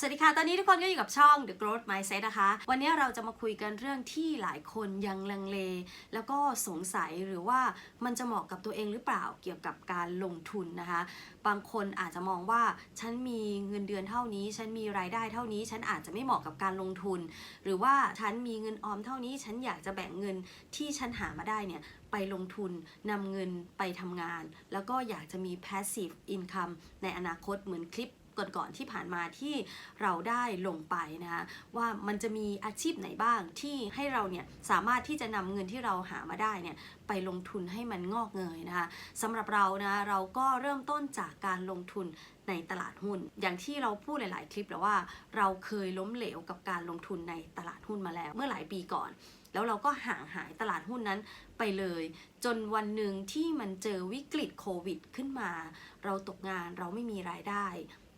สวัสดีค่ะ ตอนนี้ทุกคนก็อยู่กับช่อง The Growth Mindset นะคะ วันนี้เราจะมาคุยกันเรื่องที่หลายคนยังลังเล แล้วก็สงสัยหรือว่ามันจะเหมาะกับตัวเองหรือเปล่าเกี่ยวกับการลงทุนนะคะ บางคนอาจจะมองว่าฉันมีเงินเดือนเท่านี้ ฉันมีรายได้เท่านี้ ฉันอาจจะไม่เหมาะกับการลงทุน หรือว่าฉันมีเงินออมเท่านี้ ฉันอยากจะแบ่งเงินที่ฉันหามาได้เนี่ยไปลงทุนนำเงินไปทำงาน แล้วก็อยากจะมี passive income ในอนาคตเหมือนคลิป ก่อนๆที่ผ่านมาที่เราได้ลงไปนะคะว่ามันจะมีอาชีพไหนบ้างที่ให้เราเนี่ยสามารถที่จะนำเงินที่เราหามาได้เนี่ยไปลงทุนให้มันงอกเงยนะคะสำหรับเรานะเราก็เริ่มต้นจากการลงทุนในตลาดหุ้น อย่างที่เราพูดหลาย ๆ คลิปแล้วว่าเราเคยล้มเหลวกับการลงทุนในตลาดหุ้นมาแล้วเมื่อหลายปีก่อน แล้วเราก็ห่างหายตลาดหุ้นนั้นไปเลย จนวันหนึ่งที่มันเจอวิกฤตโควิดขึ้นมา เราตกงานเราไม่มีรายได้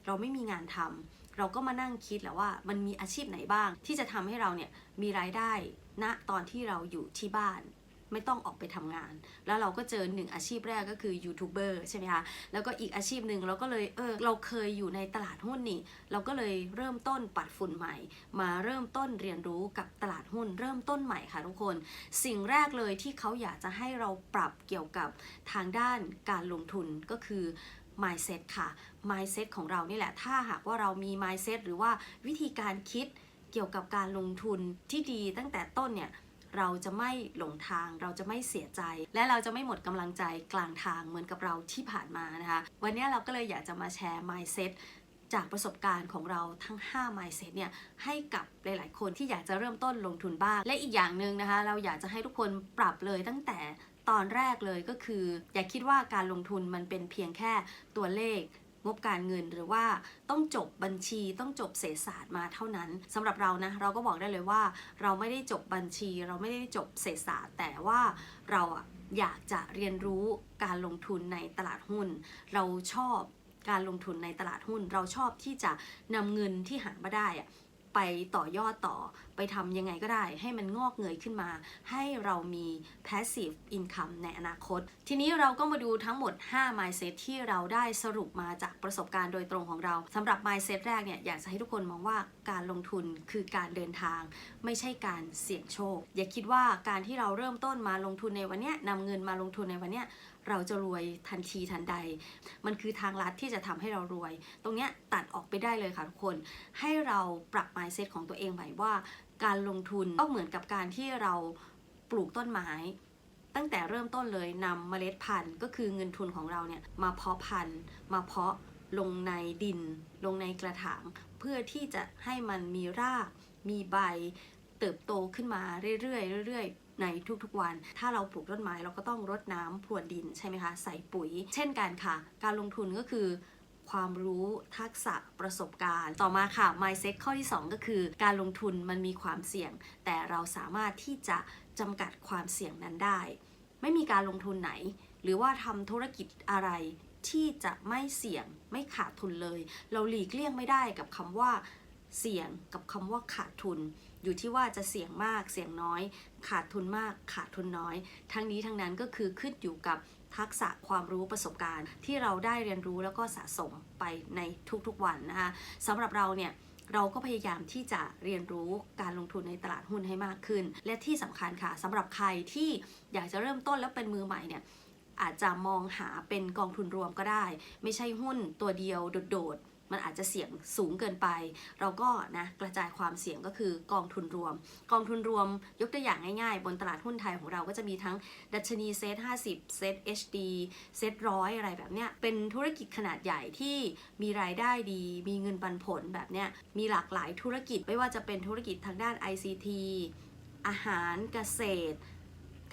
เราไม่มีงานทำเราก็มานั่งคิดแหล้วว่ามันมีอาชีพไหนบ้าง ที่จะทำให้เราเนี่ยมีรายได้ณตอนที่เราอยู่ที่บ้าน ไม่ต้องออกไปทำงาน แล้วเราก็เจอหนึ่งอาชีพแรกก็คือยูทูบเบอร์ใช่ไหมคะแล้วก็อีกอาชีพหนึ่งเราก็เลยเออเราเคยอยู่ในตลาดหุ้นนี่ เราก็เลยเริ่มต้นปัดฝุ่นใหม่ มาเริ่มต้นเรียนรู้กับตลาดหุ้น เริ่มต้นใหม่ค่ะทุกคน สิ่งแรกเลยที่เขาอยากจะให้เราปรับเกี่ยวกับทางด้านการลงทุนก็คือ mindset ค่ะ mindset ของเรานี่แหละ ถ้าหากว่าเรามี mindset หรือว่าวิธีการคิดเกี่ยวกับการลงทุนที่ดีตั้งแต่ต้นเนี่ยเราจะไม่หลงทาง เราจะไม่เสียใจ และเราจะไม่หมดกำลังใจกลางทางเหมือนกับเราที่ผ่านมานะคะ วันนี้เราก็เลยอยากจะมาแชร์ mindset จากประสบการณ์ของเราทั้ง 5 mindset เนี่ยให้กับหลาย ๆ คนที่อยากจะเริ่มต้นลงทุนบ้าง และอีกอย่างหนึ่งนะคะ เราอยากจะให้ทุกคนปรับเลยตั้งแต่ตอนแรกเลยก็คือ อย่าคิดว่าการลงทุนมันเป็นเพียงแค่ตัวเลขงบการเงินหรือว่าต้องจบบัญชีต้องจบเศรษฐศาสตร์มาเท่านั้นสำหรับเรานะเราก็บอกได้เลยว่า เราไม่ได้จบบัญชี เราไม่ได้จบเศรษฐศาสตร์ แต่ว่าเราอะอยากจะเรียนรู้การลงทุนในตลาดหุ้น เราชอบ การลงทุนในตลาดหุ้น เราชอบที่จะนำเงินที่หามาได้อะไปต่อยอดต่อไปทำยังไงก็ได้ ให้มันงอกเงยขึ้นมา ให้เรามี passive income ในอนาคต ทีนี้เราก็มาดูทั้งหมด 5 mindset ที่เราได้สรุปมาจากประสบการณ์โดยตรงของเราสำหรับ mindset แรกเนี่ยอยากจะให้ทุกคนมองว่าการลงทุนคือการเดินทาง ไม่ใช่การเสี่ยงโชค อย่าคิดว่าการที่เราเริ่มต้นมาลงทุนในวันนี้นำเงินมาลงทุนในวันนี้ เราจะรวยทันทีทันใด มันคือทางลัดที่จะทำให้เรารวย ตรงเนี้ยตัดออกไปได้เลยค่ะทุกคน ให้เราปรับ mindset ของตัวเองใหม่ว่า การลงทุนก็เหมือนกับการที่เราปลูกต้นไม้ ตั้งแต่เริ่มต้นเลยนำเมล็ดพันธุ์ก็คือเงินทุนของเราเนี่ยมาเพาะพันธุ์ มาเพาะลงในดิน ลงในกระถาง เพื่อที่จะให้มันมีราก มีใบ เติบโตขึ้นมาเรื่อยๆเรื่อยๆ ในทุกๆวัน ถ้าเราปลูกต้นไม้เราก็ต้องรดน้ำพรวนดินใช่ไหมคะใส่ปุ๋ย เช่นกันค่ะ การลงทุนก็คือความรู้ทักษะประสบการณ์ ต่อมาค่ะ mindset ข้อที่ 2 ก็คือ การลงทุนมันมีความเสี่ยง แต่เราสามารถที่จะจำกัดความเสี่ยงนั้นได้ ไม่มีการลงทุนไหน หรือว่าทำธุรกิจอะไรที่จะไม่เสี่ยงไม่ขาดทุนเลย เราหลีกเลี่ยงไม่ได้กับคำว่า เสี่ยงกับคำว่าขาดทุน อยู่ที่ว่าจะเสี่ยงมากเสี่ยงน้อย ขาดทุนมากขาดทุนน้อย ทั้งนี้ทั้งนั้นก็คือขึ้นอยู่กับทักษะความรู้ประสบการณ์ ที่เราได้เรียนรู้แล้วก็สะสมไปในทุกๆวันนะคะสำหรับเราเนี่ยเราก็พยายามที่จะเรียนรู้การลงทุนในตลาดหุ้นให้มากขึ้น และที่สำคัญค่ะสำหรับใครที่อยากจะเริ่มต้นแล้วเป็นมือใหม่เนี่ยอาจจะมองหาเป็นกองทุนรวมก็ได้ ไม่ใช่หุ้นตัวเดียวโดดๆ มันอาจจะเสี่ยงสูงเกินไป เราก็นะกระจายความเสี่ยงก็คือกองทุนรวม กองทุนรวมยกตัวอย่างง่ายๆ บนตลาดหุ้นไทยของเราก็จะมีทั้งดัชนีเซต50เซต HD เซตร้อยอะไรแบบเนี้ยเป็นธุรกิจขนาดใหญ่ที่มีรายได้ดี มีเงินปันผลแบบเนี้ยมีหลากหลายธุรกิจไม่ว่าจะเป็นธุรกิจทางด้าน ICT อาหารเกษตร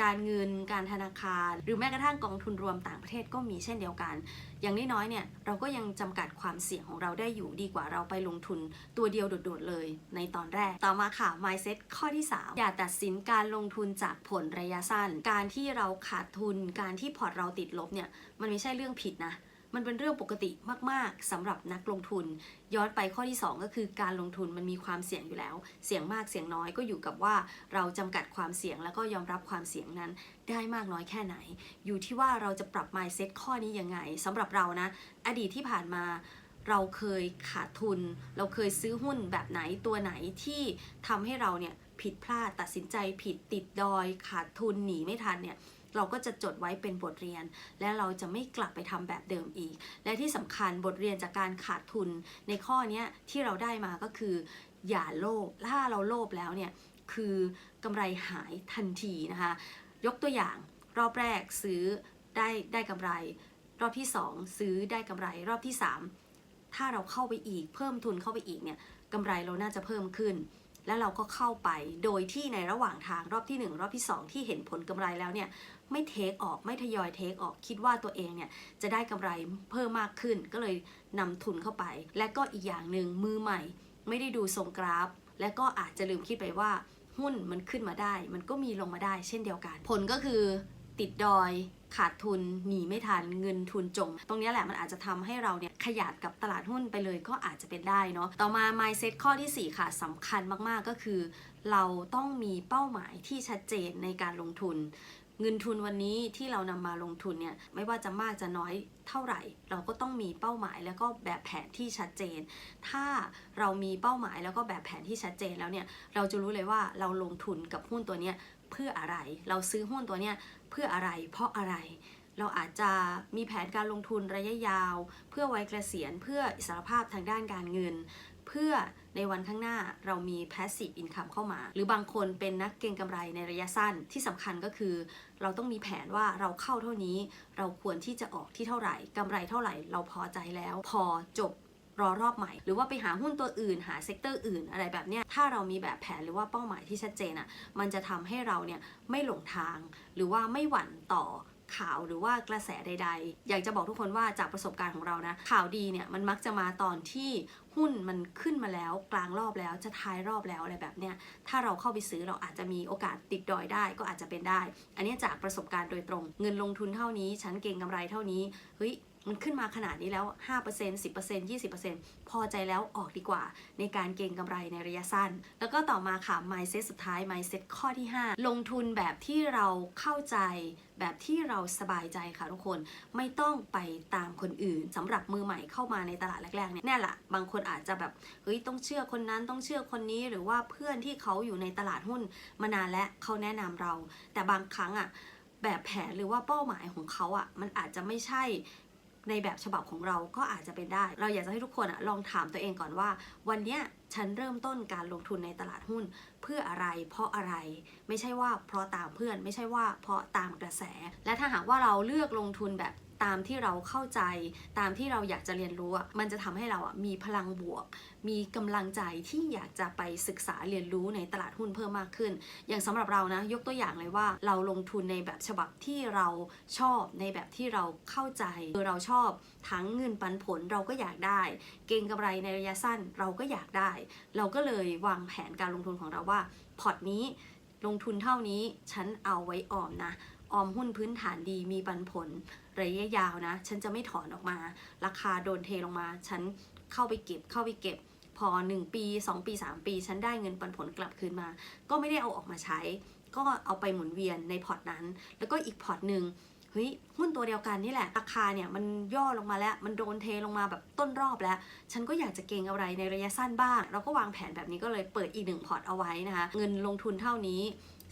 การเงิน การธนาคาร หรือแม้กระทั่งกองทุนรวมต่างประเทศก็มีเช่นเดียวกัน อย่างน้อยๆเนี่ยเราก็ยังจำกัดความเสี่ยงของเราได้อยู่ดีกว่าเราไปลงทุนตัวเดียวโดดๆเลยในตอนแรก ต่อมาค่ะ mindset ข้อที่ 3 อย่าตัดสินการลงทุนจากผลระยะสั้น การที่เราขาดทุน การที่พอร์ตเราติดลบเนี่ยมันไม่ใช่เรื่องผิดนะ มันเป็นเรื่องปกติมาก ๆสำหรับนักลงทุน ย้อนไปข้อที่ 2 ก็คือการลงทุนมันมีความเสี่ยงอยู่แล้ว เสี่ยงมากเสี่ยงน้อยก็อยู่กับว่าเราจำกัดความเสี่ยงแล้วก็ยอมรับความเสี่ยงนั้นได้มากน้อยแค่ไหน อยู่ที่ว่าเราจะปรับ mindset ข้อนี้ยังไงสำหรับเรานะ อดีตที่ผ่านมาเราเคยขาดทุน เราเคยซื้อหุ้นแบบไหนตัวไหนที่ทำให้เราเนี่ยผิดพลาดตัดสินใจผิดติดดอย ขาดทุนหนีไม่ทันเนี่ย เราก็จะจดไว้เป็นบทเรียน และเราจะไม่กลับไปทำแบบเดิมอีก และที่สำคัญบทเรียนจากการขาดทุนในข้อนี้ที่เราได้มาก็คือ อย่าโลภถ้าเราโลภแล้วเนี่ยคือกำไรหายทันทีนะคะ ยกตัวอย่างรอบแรกซื้อได้ได้กำไร รอบที่ 2 ซื้อได้กำไรรอบที่ 3 ถ้าเราเข้าไปอีกเพิ่มทุนเข้าไปอีกเนี่ยกำไรเราน่าจะเพิ่มขึ้น แล้วเราก็เข้าไปโดยที่ในระหว่างทางรอบที่ 1 รอบที่ 2 ที่เห็นผลกำไรแล้วเนี่ยไม่เทคออกไม่ทยอยเทคออกคิดว่าตัวเองเนี่ยจะได้กำไรเพิ่มมากขึ้น ก็เลยนำทุนเข้าไป และก็อีกอย่างหนึ่งมือใหม่ ไม่ได้ดูทรงกราฟ และก็อาจจะลืมคิดไปว่าหุ้นมันขึ้นมาได้ มันก็มีลงมาได้เช่นเดียวกัน ผลก็คือ ติดดอยขาดทุนหนีไม่ทันเงินทุนจม ตรงนี้แหละมันอาจจะทำให้เราเนี่ยขยาดกับตลาดหุ้นไปเลยก็อาจจะเป็นได้เนาะต่อมา mindset ข้อทีสี่4 ค่ะสำคัญมากๆก็คือ เราต้องมีเป้าหมายที่ชัดเจนในการลงทุน เงินทุนวันนี้ที่เรานำมาลงทุนเนี่ยไม่ว่าจะมากจะน้อยเท่าไหร่ เราก็ต้องมีเป้าหมายแล้วก็แบบแผนที่ชัดเจน ถ้าเรามีเป้าหมายแล้วก็แบบแผนที่ชัดเจนแล้วเนี่ยเราจะรู้เลยว่าเราลงทุนกับหุ้นตัวเนี้ย เพื่ออะไร เราซื้อหุ้นตัวเนี้ยเพื่ออะไร เพราะอะไร เราอาจจะมีแผนการลงทุนระยะยาว เพื่อไว้เกษียณเพื่ออิสรภาพทางด้านการเงิน เพื่อในวันข้างหน้าเรามี passive income เข้ามา หรือบางคนเป็นนักเก็งกำไรในระยะสั้นที่สำคัญก็คือ เราต้องมีแผนว่าเราเข้าเท่านี้ เราควรที่จะออกที่เท่าไหร่กำไรเท่าไหร่ เราพอใจแล้ว พอจบ รอรอบใหม่ หรือว่าไปหาหุ้นตัวอื่น หาเซกเตอร์อื่นอะไรแบบเนี้ยถ้าเรามีแบบแผนหรือว่าเป้าหมายที่ชัดเจนอะ่ะมันจะทำให้เราเนี่ยไม่หลงทาง หรือว่าไม่หวั่นต่อข่าวหรือว่ากระแสใด ๆ อยากจะบอกทุกคนว่าจากประสบการณ์ของเรานะ ข่าวดีเนี่ยมันมักจะมาตอนที่หุ้นมันขึ้นมาแล้วกลางรอบแล้วจะท้ายรอบแล้วอะไรแบบเนี้ยถ้าเราเข้าไปซื้อเราอาจจะมีโอกาสติดดอยได้ก็อาจจะเป็นได้ อันนี้จากประสบการณ์โดยตรง เงินลงทุนเท่านี้ ฉันเก่งกำไรเท่านี้เฮ้ย มันขึ้นมาขนาดนี้แล้ว 5% 10% 20%พอใจแล้วออกดีกว่า ในการเก็งกำไรในระยะสั้น แล้วก็ต่อมาค่ะ mindset สุดท้าย mindset ข้อที่ 5 ลงทุนแบบที่เราเข้าใจแบบที่เราสบายใจค่ะทุกคนไม่ต้องไปตามคนอื่นสำหรับมือใหม่เข้ามาในตลาดแรกๆเนี่ยแน่ละบางคนอาจจะแบบเฮ้ยต้องเชื่อคนนั้นต้องเชื่อคนนี้หรือว่าเพื่อนที่เขาอยู่ในตลาดหุ้นมานานและเขาแนะนำเรา แต่บางครั้งอะแบบแผนหรือว่าเป้าหมายของเขาอะมันอาจจะไม่ใช่ ในแบบฉบับของเราก็อาจจะเป็นได้ เราอยากจะให้ทุกคนอะลองถามตัวเองก่อนว่า วันเนี้ยฉันเริ่มต้นการลงทุนในตลาดหุ้นเพื่ออะไร เพราะอะไร ไม่ใช่ว่าเพราะตามเพื่อน ไม่ใช่ว่าเพราะตามกระแส และถ้าหากว่าเราเลือกลงทุนแบบ ตามที่เราเข้าใจ ตามที่เราอยากจะเรียนรู้มันจะทำให้เราอะมีพลังบวก มีกำลังใจที่อยากจะไปศึกษาเรียนรู้ในตลาดหุ้นเพิ่มมากขึ้น อย่างสำหรับเรานะยกตัวอย่างเลยว่าเราลงทุนในแบบฉบับที่เราชอบในแบบที่เราเข้าใจคือเราชอบทั้งเงินปันผลเราก็อยากได้ เก็งกำไรในระยะสั้นเราก็อยากได้ เราก็เลยวางแผนการลงทุนของเราว่าพอร์ตนี้ลงทุนเท่านี้ฉันเอาไว้ออมนะ ออมหุ้นพื้นฐานดีมีปันผลระยะยาวนะ ฉันจะไม่ถอนออกมา ราคาโดนเทลงมา ฉันเข้าไปเก็บเข้าไปเก็บ พอ 1 ปี 2 ปี 3 ปี ฉันได้เงินปันผลกลับคืนมา ก็ไม่ได้เอาออกมาใช้ ก็เอาไปหมุนเวียนในพอร์ตนั้น แล้วก็อีกพอร์ตหนึ่งเฮ้ยหุ้นตัวเดียวกันนี่แหละ ราคาเนี่ยมันย่อลงมาแล้ว มันโดนเทลงมาแบบต้นรอบแล้ว ฉันก็อยากจะเก็งอะไรในระยะสั้นบ้าง เราก็วางแผนแบบนี้ก็เลยเปิดอีกหนึ่งพอร์ตเอาไว้นะคะ เงินลงทุนเท่านี้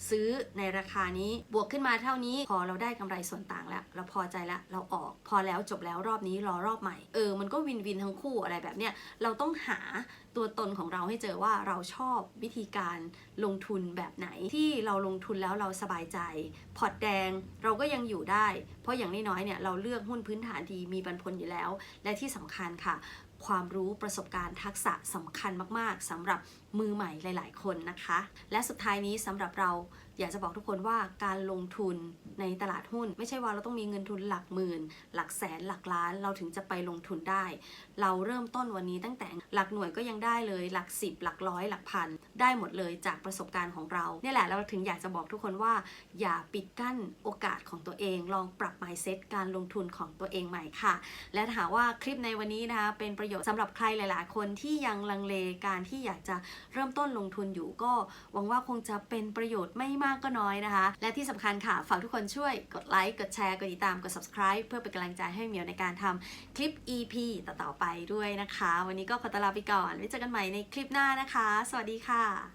ซื้อในราคานี้บวกขึ้นมาเท่านี้ พอเราได้กำไรส่วนต่างแล้ว เราพอใจแล้วเราออกพอแล้วจบแล้วรอบนี้รอรอบใหม่เออมันก็วินวินทั้งคู่อะไรแบบเนี้ยเราต้องหาตัวตนของเราให้เจอว่าเราชอบวิธีการลงทุนแบบไหนที่เราลงทุนแล้วเราสบายใจ พอร์ตแดงเราก็ยังอยู่ได้ เพราะอย่างน้อยๆเนี่ยเราเลือกหุ้นพื้นฐานดีมีปันผลอยู่แล้ว และที่สำคัญค่ะ ความรู้ประสบการณ์ทักษะสำคัญมาก ๆสำหรับ มือใหม่หลาย ๆ คนนะคะ และสุดท้ายนี้สำหรับเราอยากจะบอกทุกคนว่าการลงทุนในตลาดหุ้น ไม่ใช่ว่าเราต้องมีเงินทุนหลักหมื่น หลักแสนหลักล้านเราถึงจะไปลงทุนได้ เราเริ่มต้นวันนี้ตั้งแต่หลักหน่วยก็ยังได้เลย หลักสิบหลักร้อยหลักพันได้หมดเลยจากประสบการณ์ของเราเนี่ยแหละเราถึงอยากจะบอกทุกคนว่า อย่าปิดกั้นโอกาสของตัวเอง ลองปรับ mindset การลงทุนของตัวเองใหม่ค่ะ และถามว่าคลิปในวันนี้นะคะเป็นประโยชน์สำหรับใครหลาย ๆ คนที่ยังลังเลการที่อยากจะเริ่มต้นลงทุนอยู่ก็หวังว่าคงจะเป็นประโยชน์ไม่มากก็น้อยนะคะ และที่สำคัญค่ะ ฝากทุกคนช่วยกดไลค์ กดแชร์ กดติดตาม กด subscribe เพื่อเป็นกำลังใจให้เหมียวในการทำคลิป EP ต่อๆไปด้วยนะคะ วันนี้ก็ขอตลาไปก่อนไว้เจอกันใหม่ในคลิปหน้านะคะ สวัสดีค่ะ